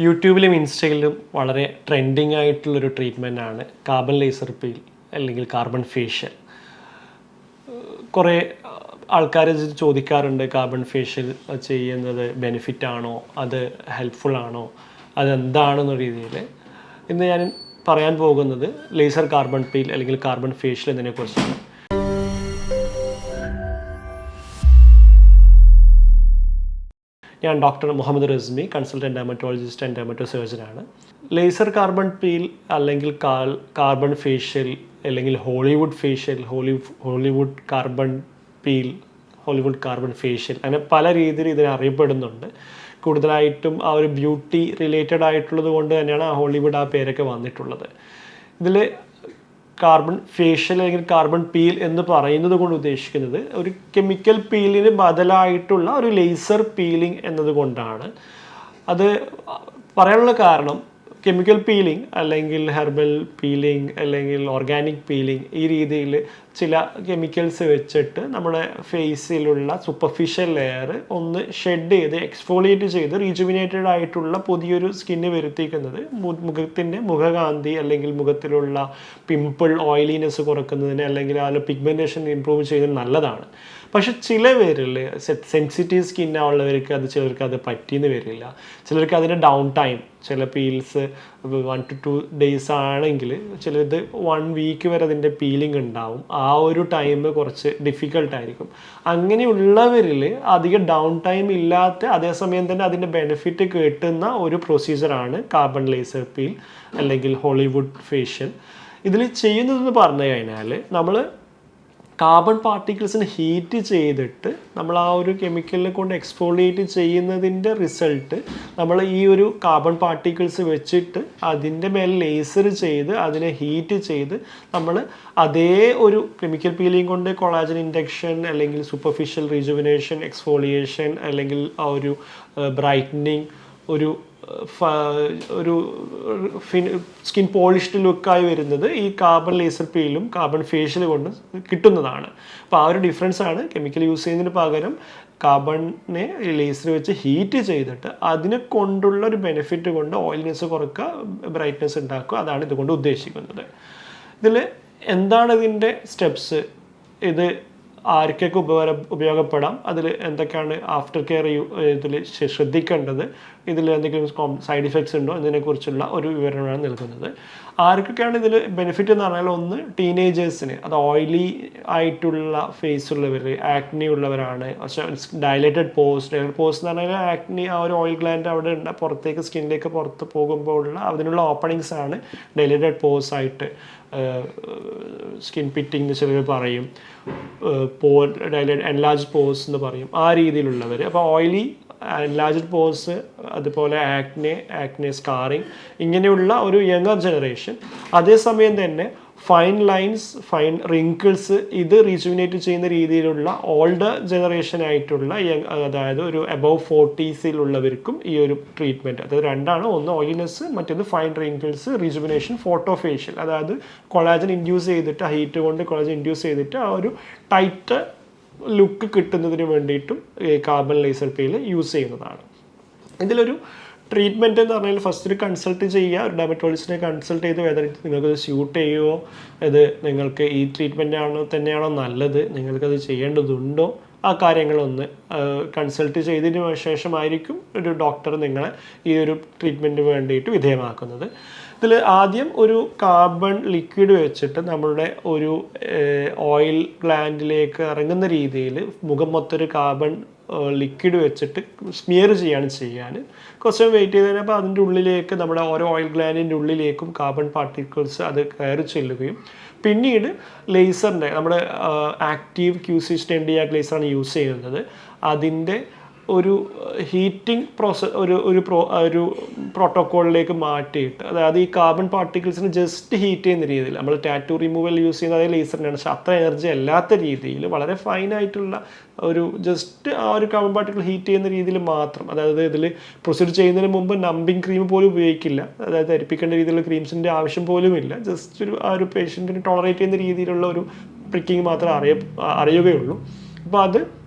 യൂട്യൂബിലും ഇൻസ്റ്റയിലും വളരെ ട്രെൻഡിങ് ആയിട്ടുള്ളൊരു ആണ് കാർബൺ ലേസർ പീൽ അല്ലെങ്കിൽ കാർബൺ ഫേഷ്യൽ കുറേ ആൾക്കാർ ചോദിക്കാറുണ്ട് കാർബൺ ഫേഷ്യൽ ചെയ്യുന്നത് ബെനിഫിറ്റ് ആണോ? അത് ഹെൽപ്ഫുൾ ആണോ? അതെന്താണെന്ന രീതിയിൽ. ഇന്ന് ഞാൻ പറയാൻ പോകുന്നത് ലേസർ കാർബൺ പീൽ അല്ലെങ്കിൽ കാർബൺ ഫേഷ്യൽ എന്നതിനെക്കുറിച്ചാണ്. ഞാൻ doctor Muhammad Rasmi consultant dermatologist and dermato സർജനാണ് laser carbon peel അല്ലെങ്കിൽ കാർബൺ ഫേഷ്യൽ അല്ലെങ്കിൽ Hollywood facial holly Hollywood carbon peel Hollywood carbon facial അങ്ങനെ പല രീതിയിൽ ഇതിനെ അറിയപ്പെടുന്നുണ്ട്. കൂടുതലായിട്ടും ആ ഒരു ബ്യൂട്ടി റിലേറ്റഡ് ആയിട്ടുള്ളത് കൊണ്ട് തന്നെയാണ് ആ ഹോളിവുഡ് ആ പേരൊക്കെ വന്നിട്ടുള്ളത്. ഇതിൽ കാർബൺ ഫേഷ്യൽ അല്ലെങ്കിൽ കാർബൺ പീൽ എന്ന് പറയുന്നത് കൊണ്ട് ഉദ്ദേശിക്കുന്നത് ഒരു കെമിക്കൽ പീലിന് ബദലായിട്ടുള്ള ഒരു ലേസർ പീലിംഗ് എന്നതുകൊണ്ടാണ് അത് പറയാനുള്ള കാരണം കെമിക്കൽ പീലിംഗ് അല്ലെങ്കിൽ ഹെർബൽ പീലിംഗ് അല്ലെങ്കിൽ ഓർഗാനിക് പീലിംഗ് ഈ രീതിയിൽ ചില കെമിക്കൽസ് വെച്ചിട്ട് നമ്മുടെ ഫേസിലുള്ള സൂപ്പർഫിഷ്യൽ ലെയർ ഒന്ന് ഷെഡ് ചെയ്ത് എക്സ്ഫോളിയേറ്റ് ചെയ്ത് റീജുവിനേറ്റഡ് ആയിട്ടുള്ള പുതിയൊരു സ്കിന്ന് വരുത്തിക്കുന്നത് മുഖത്തിന്റെ മുഖകാന്തി അല്ലെങ്കിൽ മുഖത്തിലുള്ള പിമ്പിൾ ഓയിലിനെസ് കുറക്കുന്നതിന് അല്ലെങ്കിൽ അതിൽ പിഗ്മെന്റേഷൻ ഇമ്പ്രൂവ് ചെയ്യുന്നതിന് നല്ലതാണ്. പക്ഷെ ചില പേരിൽ സെൻസിറ്റീവ് സ്കിൻ ഉള്ളവർക്ക് അത് ചിലർക്ക് അത് പറ്റിയെന്ന് വരില്ല. ചിലർക്ക് അതിന്റെ ഡൗൺ ടൈം ചില peels one two two days ആണെങ്കിൽ ചിലത് വൺ വീക്ക് വരെ അതിന്റെ പീലിംഗ് ഉണ്ടാവും. ആ ഒരു ടൈം കുറച്ച് ഡിഫിക്കൾട്ട് ആയിരിക്കും. അങ്ങനെയുള്ളവരിൽ അധികം ഡൗൺ ടൈം ഇല്ലാത്ത അതേസമയം തന്നെ അതിന്റെ ബെനിഫിറ്റ് കിട്ടുന്ന ഒരു പ്രൊസീജിയറാണ് കാർബൺ ലേസർ പീൽ അല്ലെങ്കിൽ ഹോളിവുഡ് ഫേഷ്യൽ ഇതിൽ ചെയ്യുന്നതെന്ന് പറഞ്ഞു കഴിഞ്ഞാൽ നമ്മൾ കാർബൺ പാർട്ടിക്കിൾസിനെ ഹീറ്റ് ചെയ്തിട്ട് നമ്മൾ ആ ഒരു കെമിക്കലിനെ കൊണ്ട് എക്സ്ഫോളിയേറ്റ് ചെയ്യുന്നതിന്റെ റിസൾട്ട് നമ്മൾ ഈ ഒരു കാർബൺ പാർട്ടിക്കിൾസ് വെച്ചിട്ട് അതിന്റെ മേലെ ലേസർ ചെയ്ത് അതിനെ ഹീറ്റ് ചെയ്ത് നമ്മൾ അതേ ഒരു കെമിക്കൽ പീലിംഗ് കൊണ്ട് കൊളാജൻ ഇൻഡക്ഷൻ അല്ലെങ്കിൽ സൂപ്പർഫിഷ്യൽ റീജുവിനേഷൻ എക്സ്ഫോളിയേഷൻ അല്ലെങ്കിൽ ആ ഒരു ബ്രൈറ്റനിങ് ഒരു ഒരു സ്കിൻ പോളിഷ്ഡ് ലുക്കായി വരുന്നത് ഈ കാർബൺ ലേസർ പീലും കാർബൺ ഫേഷ്യൽ കൊണ്ട് കിട്ടുന്നതാണ്. അപ്പോൾ ആ ഒരു ഡിഫറൻസ് ആണ് കെമിക്കൽ യൂസ് ചെയ്യുന്നതിന് പകരം കാർബണിനെ ലേസർ വെച്ച് ഹീറ്റ് ചെയ്തിട്ട് അതിനെ കൊണ്ടുള്ള ഒരു ബെനിഫിറ്റ് കൊണ്ട് ഓയിൽനെസ് കുറക്കുക ബ്രൈറ്റ്നെസ് ഉണ്ടാക്കുക. അതാണ് ഇതുകൊണ്ട് ഉദ്ദേശിക്കുന്നത്. ഇതിൽ എന്താണ് ഇതിന്റെ സ്റ്റെപ്സ്? ഇത് ആർക്കൊക്കെ ഉപകാര ഉപയോഗപ്പെടാം. അതിൽ എന്തൊക്കെയാണ് ആഫ്റ്റർ കെയർ ഇതിൽ ശ്രദ്ധിക്കേണ്ടത്? ഇതിൽ എന്തെങ്കിലും സൈഡ് ഇഫക്ട്സ് ഉണ്ടോ? എന്നതിനെക്കുറിച്ചുള്ള ഒരു വിവരമാണ് നൽകുന്നത്. ആർക്കൊക്കെയാണ് ഇതിൽ ബെനിഫിറ്റ് എന്ന് പറഞ്ഞാൽ ഒന്ന് ടീനേജേഴ്സിന് അത് ഓയിലി ആയിട്ടുള്ള ഫേസ് ഉള്ളവർ ആക്നി ഉള്ളവരാണ്. പക്ഷേ ഡയലേറ്റഡ് പോസ് ഡയലേറ്റഡ് പോസ് എന്ന് പറഞ്ഞാൽ ആക്നി ആ ഒരു ഓയിൽ ഗ്ലാൻഡ് അവിടെ ഉണ്ട് പുറത്തേക്ക് സ്കിന്നിലേക്ക് പുറത്ത് പോകുമ്പോൾ ഉള്ള അതിനുള്ള ഓപ്പണിങ്സ് ആണ് ഡയലേറ്റഡ് പോസ് ആയിട്ട് സ്കിൻ പിറ്റിംഗ് എന്ന് ചിലർ പറയും. പോ ഡയലേറ്റ് എൻലാർജ് പോസ് എന്ന് പറയും. ആ രീതിയിലുള്ളവർ അപ്പോൾ ഓയിലി എൻലാർജ് പോസ് അതുപോലെ ആക്നെ ആക്നെ സ്കാറിങ് ഇങ്ങനെയുള്ള ഒരു യങ്ങർ ജനറേഷൻ അതേസമയം തന്നെ ഫൈൻ ലൈൻസ് ഫൈൻ റിങ്കിൾസ് ഇത് റീജുവിനേറ്റ് ചെയ്യുന്ന രീതിയിലുള്ള ഓൾഡർ ജനറേഷൻ ആയിട്ടുള്ള അതായത് ഒരു അബവ് ഫോർട്ടീസിലുള്ളവർക്കും ഈ ഒരു ട്രീറ്റ്മെന്റ് അതായത് രണ്ടാണ്. ഒന്ന് ഓയിലിനെസ് മറ്റൊന്ന് fine wrinkles rejuvenation photo facial അതായത് കൊളാജൻ ഇൻഡ്യൂസ് ചെയ്തിട്ട് ഹീറ്റ് കൊണ്ട് കൊളാജൻ ഇൻഡ്യൂസ് ചെയ്തിട്ട് ആ ഒരു ടൈറ്റ് ലുക്ക് കിട്ടുന്നതിന് വേണ്ടിയിട്ടും കാർബൺ ലേസർ പേയിൽ യൂസ് ചെയ്യുന്നതാണ്. ഇതിലൊരു ട്രീറ്റ്മെന്റ് എന്ന് പറഞ്ഞാൽ ഫസ്റ്റ് ഒരു കൺസൾട്ട് ചെയ്യുക. ഒരു ഡയബറ്റോളജിസ്റ്റിനെ കൺസൾട്ട് ചെയ്ത് വേദന നിങ്ങൾക്ക് ഷൂട്ട് ചെയ്യുമോ ഇത് നിങ്ങൾക്ക് ഈ ട്രീറ്റ്മെന്റ് ആണോ തന്നെയാണോ നല്ലത് നിങ്ങൾക്കത് ചെയ്യേണ്ടതുണ്ടോ ആ കാര്യങ്ങളൊന്ന് കൺസൾട്ട് ചെയ്തതിന് ശേഷമായിരിക്കും ഒരു ഡോക്ടർ നിങ്ങളെ ഈ ഒരു ട്രീറ്റ്മെന്റിന് വേണ്ടിയിട്ട് വിധേയമാക്കുന്നത്. ഇതിൽ ആദ്യം ഒരു കാർബൺ ലിക്വിഡ് വെച്ചിട്ട് നമ്മുടെ ഒരു ഓയിൽ പ്ലാന്റിലേക്ക് ഇറങ്ങുന്ന രീതിയിൽ മുഖം മൊത്തം ഒരു കാർബൺ ലിക്വിഡ് വെച്ചിട്ട് സ്മിയർ ചെയ്യാണ് ചെയ്യാൻ കുറച്ച് വെയിറ്റ് ചെയ്ത് കഴിഞ്ഞപ്പോൾ അതിന്റെ ഉള്ളിലേക്ക് നമ്മുടെ ഓരോ ഓയിൽ ഗ്ലാൻഡിന്റെ ഉള്ളിലേക്കും കാർബൺ പാർട്ടിക്കിൾസ് അത് കയറി ചെല്ലുകയും. പിന്നീട് ലേസറിന്റെ നമ്മുടെ ആക്റ്റീവ് ക്യൂസി സ്റ്റെൻഡിയാക് ലേസറാണ് യൂസ് ചെയ്യുന്നത്. അതിന്റെ ഒരു ഹീറ്റിംഗ് പ്രോസസ് ഒരു ഒരു പ്രോ ഒരു പ്രോട്ടോക്കോളിലേക്ക് മാറ്റിയിട്ട്. അതായത് ഈ കാർബൺ പാർട്ടിക്കിൾസിന് ജസ്റ്റ് ഹീറ്റ് ചെയ്യുന്ന രീതിയിൽ. നമ്മൾ ടാറ്റു റിമൂവൽ യൂസ് ചെയ്യുന്ന അതേ ലേസറിനാണ് പക്ഷെ അത്ര എനർജി അല്ലാത്ത രീതിയിൽ വളരെ ഫൈനായിട്ടുള്ള ഒരു ജസ്റ്റ് ആ ഒരു കാർബൺ പാർട്ടിക്കിൾ ഹീറ്റ് ചെയ്യുന്ന രീതിയിൽ മാത്രം. അതായത് ഇതിൽ പ്രൊസീഡ് ചെയ്യുന്നതിന് മുമ്പ് നമ്പിങ് ക്രീം പോലും ഉപയോഗിക്കില്ല. അതായത് ധരിപ്പിക്കേണ്ട രീതിയിലുള്ള ക്രീംസിന്റെ ആവശ്യം പോലും ഇല്ല. ജസ്റ്റ് ഒരു ആ ഒരു പേഷ്യന്റിന് ടോളറേറ്റ് ചെയ്യുന്ന രീതിയിലുള്ള ഒരു പ്രിക്കിങ് മാത്രമേ അറിയ അറിയുകയുള്ളൂ. അപ്പോൾ അത്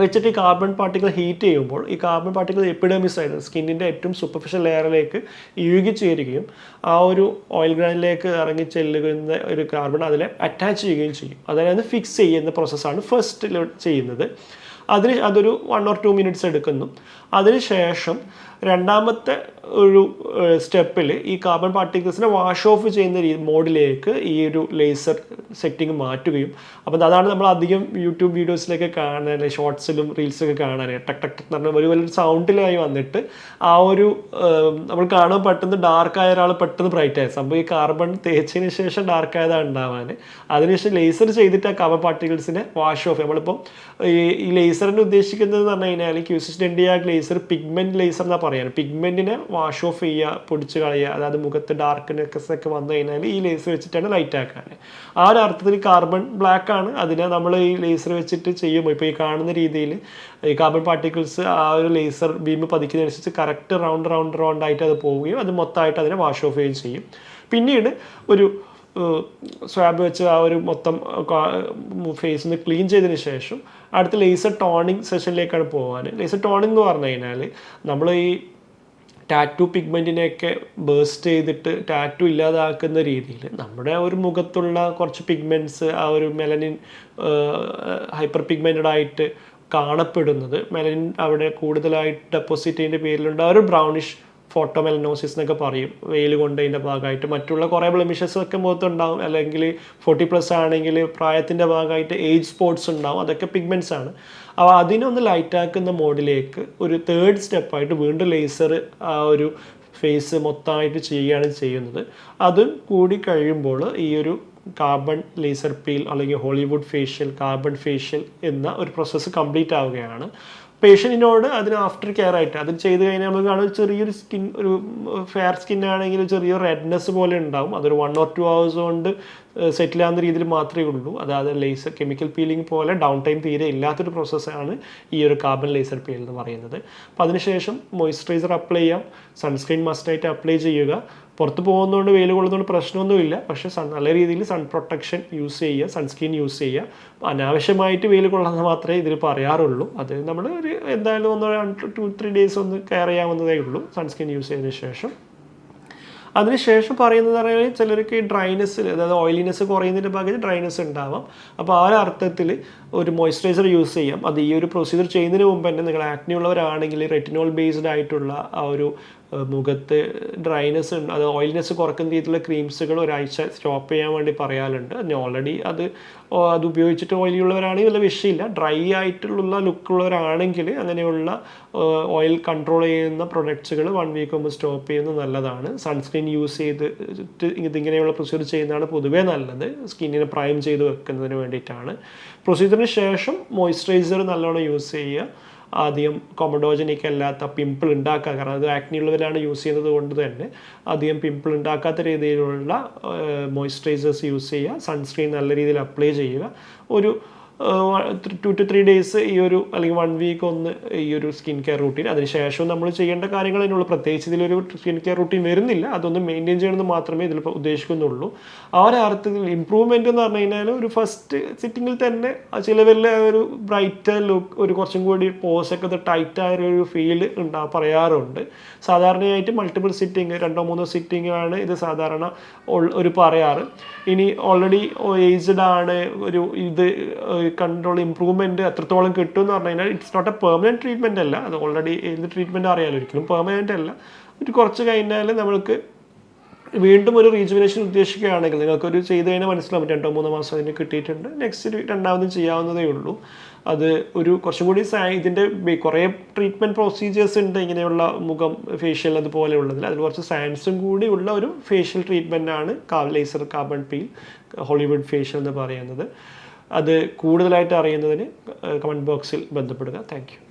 വെച്ചിട്ട് ഈ കാർബൺ പാർട്ടിക്കിൾ ഹീറ്റ് ചെയ്യുമ്പോൾ ഈ കാർബൺ പാർട്ടിക്കിൾ എപ്പിഡമിസ് ആയിരുന്നു സ്കിന്നിന്റെ ഏറ്റവും സൂപ്പർഫിഷ്യൽ ലെയറിലേക്ക് ഇഴുകി ചേരുകയും ആ ഒരു ഓയിൽ ഗ്രാൻഡിലേക്ക് ഇറങ്ങി ചെല്ലുന്ന ഒരു കാർബൺ അതിലെ അറ്റാച്ച് ചെയ്യുകയും ചെയ്യും. അതായത് ഫിക്സ് ചെയ്യുന്ന പ്രോസസ്സാണ് ഫസ്റ്റ് ചെയ്യുന്നത്. അതിന് അതൊരു വൺ ഓർ ടു മിനിറ്റ്സ് എടുക്കുന്നു. അതിനുശേഷം രണ്ടാമത്തെ ഒരു സ്റ്റെപ്പിൽ ഈ കാർബൺ പാർട്ടിക്കിൾസിനെ വാഷ് ഓഫ് ചെയ്യുന്ന രീതി മോഡിലേക്ക് ഈ ഒരു ലേസർ സെറ്റിംഗ് മാറ്റുകയും. അപ്പം അതാണ് നമ്മൾ അധികം യൂട്യൂബ് വീഡിയോസിലൊക്കെ കാണാൻ ഷോർട്സിലും റീൽസൊക്കെ കാണാൻ. ടക് ടക് എന്ന് പറഞ്ഞാൽ ഒരു വലിയൊരു സൗണ്ടിലായി വന്നിട്ട് ആ ഒരു നമ്മൾ കാണാൻ പെട്ടെന്ന് ഡാർക്ക് ആയ ഒരാൾ പെട്ടെന്ന് ബ്രൈറ്റ് ആയ. സംഭവം ഈ കാർബൺ തേച്ചതിന് ശേഷം ഡാർക്ക് ആയതാണ് ഉണ്ടാവാൻ. അതിനുശേഷം ലേസർ ചെയ്തിട്ട് ആ കാർബൺ പാർട്ടിക്കിൾസിനെ വാഷ് ഓഫ് നമ്മളിപ്പം ഈ ഈ ലേസറിന് ഉദ്ദേശിക്കുന്നത് എന്ന് പറഞ്ഞു കഴിഞ്ഞാൽ ക്യൂസിസ് ഡെൻഡിയ ലേസർ പിഗ്മെന്റ് ലേസർ എന്നാണ് പറയുന്നത് പിഗ്മെന്റിനെ വാഷ് ഓഫ് ചെയ്യുക പൊടിച്ച് കളയുക അതായത് മുഖത്ത് ഡാർക്ക്നെസ് ഒക്കെ വന്നു കഴിഞ്ഞാൽ ഈ ലേസർ വെച്ചിട്ടാണ് ലൈറ്റ് ആക്കാൻ ആ ഒരു അർത്ഥത്തിൽ കാർബൺ ബ്ലാക്ക് ആണ്. അതിനെ നമ്മൾ ഈ ലേസർ വെച്ചിട്ട് ചെയ്യുമ്പോൾ ഇപ്പോൾ ഈ കാണുന്ന രീതിയിൽ ഈ കാർബൺ പാർട്ടിക്കിൾസ് ആ ഒരു ലേസർ ബീം പതിക്കുന്നതനുസരിച്ച് കറക്റ്റ് റൗണ്ട് റൗണ്ട് റൗണ്ട് ആയിട്ട് അത് പോവുകയും അത് മൊത്തമായിട്ട് അതിനെ വാഷ് ഓഫ് ചെയ്യുകയും ചെയ്യും. പിന്നീട് ഒരു സ്വാബ് വെച്ച് ആ ഒരു മൊത്തം ഫേസ് ഒന്ന് ക്ലീൻ ചെയ്തതിന് ശേഷം അടുത്ത ലേസർ ടോണിങ് സെഷനിലേക്കാണ് പോകാൻ ലേസർ ടോണിങ് എന്ന് പറഞ്ഞു കഴിഞ്ഞാൽ നമ്മൾ ഈ ടാറ്റു പിഗ്മെന്റിനെയൊക്കെ ബേസ്റ്റ് ചെയ്തിട്ട് ടാറ്റു ഇല്ലാതാക്കുന്ന രീതിയിൽ നമ്മുടെ ഒരു മുഖത്തുള്ള കുറച്ച് പിഗ്മെന്റ്സ് ആ ഒരു മെലനിൻ ഹൈപ്പർ പിഗ്മെന്റഡ് ആയിട്ട് കാണപ്പെടുന്നത് മെലനിൻ അവിടെ കൂടുതലായിട്ട് ഡെപ്പോസിറ്റ് ചെയ്യുന്ന പേരിലുണ്ട്. ആ ഒരു ബ്രൗണിഷ് ഫോട്ടോമെലനോസിസ് എന്നൊക്കെ പറയും. വെയിൽ കൊണ്ടതിന്റെ ഭാഗമായിട്ട് മറ്റുള്ള കുറേ ബ്ലെമിഷസ് ഒക്കെ മുഖത്തുണ്ടാവും. അല്ലെങ്കിൽ ഫോർട്ടി പ്ലസ് ആണെങ്കിൽ പ്രായത്തിന്റെ ഭാഗമായിട്ട് ഏജ് സ്പോട്സ് ഉണ്ടാവും. അതൊക്കെ പിഗ്മെന്റ്സ് ആണ്. അപ്പോൾ അതിനൊന്ന് ലൈറ്റാക്കുന്ന മോഡിലേക്ക് ഒരു തേർഡ് സ്റ്റെപ്പായിട്ട് വീണ്ടും ലേസർ ആ ഒരു ഫേസ് മൊത്തമായിട്ട് ചെയ്യുകയാണ് ചെയ്യുന്നത്. അതും കൂടി കഴിയുമ്പോൾ ഈ ഒരു കാർബൺ ലേസർ പീൽ അല്ലെങ്കിൽ ഹോളിവുഡ് ഫേഷ്യൽ കാർബൺ ഫേഷ്യൽ എന്ന ഒരു പ്രോസസ്സ് കംപ്ലീറ്റ് ആവുകയാണ്. പേഷ്യന്റിനോട് അതിന് ആഫ്റ്റർ കെയർ ആയിട്ട്. അത് ചെയ്ത് കഴിഞ്ഞാൽ നമുക്ക് കാണും ചെറിയൊരു സ്കിൻ ഒരു ഫെയർ സ്കിൻ ആണെങ്കിൽ ചെറിയൊരു റെഡ്നെസ് പോലെ ഉണ്ടാവും. അതൊരു വൺ ഓർ ടു അവേഴ്സ് കൊണ്ട് സെറ്റിൽ ആവുന്ന രീതിയിൽ മാത്രമേ ഉള്ളൂ. അതായത് ലേസർ കെമിക്കൽ പീലിംഗ് പോലെ ഡൗൺ ടൈം തീരെ ഇല്ലാത്തൊരു പ്രോസസ്സാണ് ഈ ഒരു കാർബൺ ലേസർ പീൽ എന്ന് പറയുന്നത്. അപ്പോൾ അതിനുശേഷം മോയ്സ്ചറൈസർ അപ്ലൈ ചെയ്യാം. സൺസ്ക്രീൻ മസ്റ്റായിട്ട് അപ്ലൈ ചെയ്യുക. പുറത്ത് പോകുന്നതുകൊണ്ട് വെയിൽ കൊള്ളുന്നതുകൊണ്ട് പ്രശ്നമൊന്നുമില്ല. പക്ഷേ സൺ നല്ല രീതിയിൽ സൺ പ്രൊട്ടക്ഷൻ യൂസ് ചെയ്യുക സൺസ്ക്രീൻ യൂസ് ചെയ്യുക. അനാവശ്യമായിട്ട് വെയിൽ കൊള്ളുന്നത് മാത്രമേ ഇതിൽ പറയാറുള്ളൂ. അത് നമ്മൾ ഒരു എന്തായാലും ഒന്ന് ടു ത്രീ ഡേയ്സ് ഒന്ന് കെയർ ചെയ്യാവുന്നതേ ഉള്ളൂ സൺസ്ക്രീൻ യൂസ് ചെയ്തതിന് ശേഷം. അതിനുശേഷം പറയുന്നത് പറഞ്ഞാൽ ചിലർക്ക് ഡ്രൈനെസ് അതായത് ഓയിലിനെസ് കുറയുന്നതിന്റെ ഭാഗത്ത് ഡ്രൈനെസ് ഉണ്ടാവാം. അപ്പോൾ ആ ഒരു അർത്ഥത്തിൽ ഒരു മോയ്സ്ചറൈസർ യൂസ് ചെയ്യാം. അത് ഈ ഒരു പ്രൊസീജിയർ ചെയ്യുന്നതിന് മുമ്പ് തന്നെ നിങ്ങൾ ആക്നി ഉള്ളവരാണെങ്കിൽ റെറ്റിനോൾ ബേസ്ഡ് ആയിട്ടുള്ള ആ ഒരു മുഖത്ത് ഡ്രൈനെസ് ഉണ്ട്. അത് ഓയിൽനെസ് കുറക്കുന്ന രീതിയിലുള്ള ക്രീംസുകൾ ഒരാഴ്ച സ്റ്റോപ്പ് ചെയ്യാൻ വേണ്ടി പറയാറുണ്ട്. ഞാൻ ഓൾറെഡി അത് അത് ഉപയോഗിച്ചിട്ട് ഓയിലി ഉള്ളവരാണെങ്കിൽ വല്ല വിഷയമില്ല ഡ്രൈ ആയിട്ടുള്ള ലുക്കുള്ളവരാണെങ്കിൽ അങ്ങനെയുള്ള ഓയിൽ കൺട്രോൾ ചെയ്യുന്ന പ്രൊഡക്ട്സുകൾ വൺ വീക്ക് മുമ്പ് സ്റ്റോപ്പ് ചെയ്യുന്നത് നല്ലതാണ്. സൺസ്ക്രീൻ യൂസ് ചെയ്തിട്ട് ഇതിങ്ങനെയുള്ള പ്രൊസീജർ ചെയ്യുന്നതാണ് പൊതുവേ നല്ലത്. സ്കിന്നിനെ പ്രൈം ചെയ്ത് വെക്കുന്നതിന് വേണ്ടിയിട്ടാണ്. പ്രൊസീജറിന് ശേഷം മോയ്സ്ചറൈസർ നല്ലോണം യൂസ് ചെയ്യുക. ആദ്യം കൊമഡോജനിക് അല്ലാത്ത പിമ്പിൾ ഉണ്ടാക്കുക. കാരണം അത് ആക്നി ഉള്ളവരാണ് യൂസ് ചെയ്യുന്നത് കൊണ്ട് തന്നെ അധികം പിമ്പിൾ ഉണ്ടാക്കാത്ത രീതിയിലുള്ള മോയ്സ്ചറൈസേഴ്സ് യൂസ് ചെയ്യുക. സൺസ്ക്രീൻ നല്ല രീതിയിൽ അപ്ലൈ ചെയ്യുക. ഒരു ടു ടു ത്രീ ഡേയ്സ് ഈ ഒരു അല്ലെങ്കിൽ വൺ വീക്ക് ഒന്ന് ഈ ഒരു സ്കിൻ കെയർ റൂട്ടീൻ അതിനുശേഷം നമ്മൾ ചെയ്യേണ്ട കാര്യങ്ങൾ അതിനുള്ള പ്രത്യേകിച്ച് ഇതിലൊരു സ്കിൻ കെയർ റൂട്ടീൻ വരുന്നില്ല. അതൊന്ന് മെയിന്റെയിൻ ചെയ്യണമെന്ന് മാത്രമേ ഇതിൽ ഉദ്ദേശിക്കുന്നുള്ളൂ. ആ ഒരു അർത്ഥത്തിൽ ഇമ്പ്രൂവ്മെന്റ് എന്ന് പറഞ്ഞു കഴിഞ്ഞാൽ ഒരു ഫസ്റ്റ് സിറ്റിങ്ങിൽ തന്നെ ചിലവരിലെ ഒരു ബ്രൈറ്റർ ലുക്ക് ഒരു കുറച്ചും കൂടി പോസൊക്കെ ടൈറ്റ് ആയ ഒരു ഫീൽ ഉണ്ടാ പറയാറുണ്ട്. സാധാരണയായിട്ട് മൾട്ടിപ്പിൾ സിറ്റിങ് രണ്ടോ മൂന്നോ സിറ്റിംഗ് ആണ് ഇത് സാധാരണ ഒരു പറയാറ്. ഇനി ഓൾറെഡി ഏജ്ഡ് ആണ് ഒരു ഇത് കൺട്രോൾ ഇമ്പ്രൂവ്മെന്റ് എത്രത്തോളം കിട്ടും എന്ന് പറഞ്ഞു കഴിഞ്ഞാൽ it's not a permanent treatment അല്ല. അത് ഓൾറെഡി ഏത് ട്രീറ്റ്മെന്റ് അറിയാലോ ഒരിക്കലും പെർമനന്റ് അല്ല. ഒരു കുറച്ച് കഴിഞ്ഞാൽ നമ്മൾക്ക് വീണ്ടും ഒരു റീജുവിനേഷൻ ഉദ്ദേശിക്കുകയാണെങ്കിൽ നിങ്ങൾക്കൊരു ചെയ്ത് കഴിഞ്ഞാൽ മനസ്സിലാവും. രണ്ടോ മൂന്നോ മാസം അതിന് കിട്ടിയിട്ടുണ്ട്. നെക്സ്റ്റ് രണ്ടാമതും ചെയ്യാവുന്നതേ ഉള്ളൂ. അത് ഒരു കുറച്ചും കൂടി ഇതിന്റെ കുറേ ട്രീറ്റ്മെന്റ് പ്രൊസീജിയേഴ്സ് ഉണ്ട് ഇങ്ങനെയുള്ള മുഖം ഫേഷ്യൽ അതുപോലെ ഉള്ളതിൽ അതിൽ കുറച്ച് സയൻസും കൂടി ഉള്ള ഒരു ഫേഷ്യൽ ട്രീറ്റ്മെന്റാണ് ആണ് laser carbon peel Hollywood facial എന്ന് പറയുന്നത്. അത് കൂടുതലായിട്ട് അറിയുന്നതിന് കമന്റ് ബോക്സിൽ ബന്ധപ്പെടുക. താങ്ക്